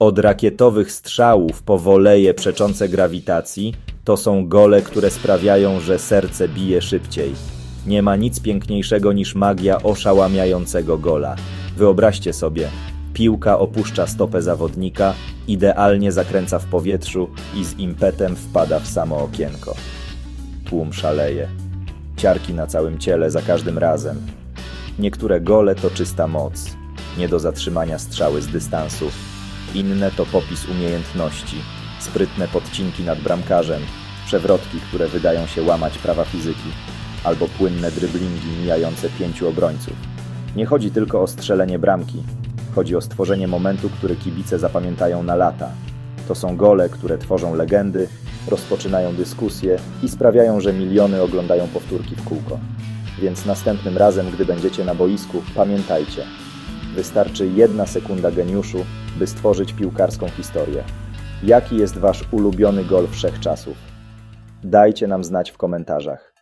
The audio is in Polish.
Od rakietowych strzałów po woleje przeczące grawitacji, to są gole, które sprawiają, że serce bije szybciej. Nie ma nic piękniejszego niż magia oszałamiającego gola. Wyobraźcie sobie, piłka opuszcza stopę zawodnika, idealnie zakręca w powietrzu i z impetem wpada w samo okienko. Tłum szaleje. Ciarki na całym ciele za każdym razem. Niektóre gole to czysta moc, nie do zatrzymania strzały z dystansu. Inne to popis umiejętności, sprytne podcinki nad bramkarzem, przewrotki, które wydają się łamać prawa fizyki, albo płynne dryblingi mijające pięciu obrońców. Nie chodzi tylko o strzelenie bramki, chodzi o stworzenie momentu, który kibice zapamiętają na lata. To są gole, które tworzą legendy, rozpoczynają dyskusje i sprawiają, że miliony oglądają powtórki w kółko. Więc następnym razem, gdy będziecie na boisku, pamiętajcie, wystarczy jedna sekunda geniuszu, by stworzyć piłkarską historię. Jaki jest wasz ulubiony gol wszechczasów? Dajcie nam znać w komentarzach.